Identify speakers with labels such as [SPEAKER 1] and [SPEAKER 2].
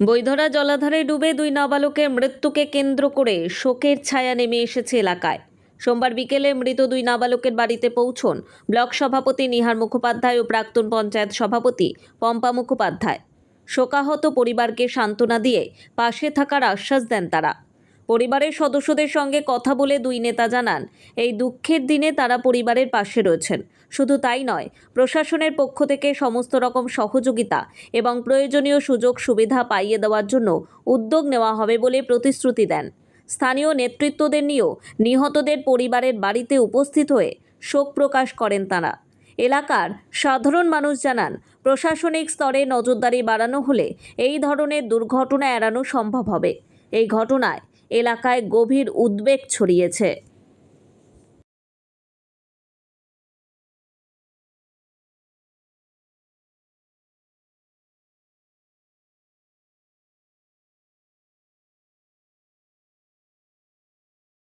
[SPEAKER 1] বৈধরা জলাধারে ডুবে দুই নাবালকের মৃত্যুকে কেন্দ্র করে শোকের ছায়া নেমে এসেছে এলাকায়। সোমবার বিকেলে মৃত দুই নাবালকের বাড়িতে পৌঁছন ব্লক সভাপতি নিহার মুখোপাধ্যায় ও প্রাক্তন পঞ্চায়েত সভাপতি পম্পা মুখোপাধ্যায়। শোকাহত পরিবারকে সান্ত্বনা দিয়ে পাশে থাকার আশ্বাস দেন তারা। পরিবারের সদস্যদের সঙ্গে কথা বলে দুই নেতা জানান, এই দুঃখের দিনে তারা পরিবারের পাশে রয়েছেন। শুধু তাই নয়, প্রশাসনের পক্ষ থেকে সমস্ত রকম সহযোগিতা এবং প্রয়োজনীয় সুযোগ সুবিধা পাইয়ে দেওয়ার জন্য উদ্যোগ নেওয়া হবে বলে প্রতিশ্রুতি দেন। স্থানীয় নেতৃত্বদের নিয়েও নিহতদের পরিবারের বাড়িতে উপস্থিত হয়ে শোক প্রকাশ করেন তারা। এলাকার সাধারণ মানুষ জানান, প্রশাসনিক স্তরে নজরদারি বাড়ানো হলে এই ধরনের দুর্ঘটনা এড়ানো সম্ভব হবে। এই ঘটনায় এলাকায় গভীর উদ্বেগ ছড়িয়েছে।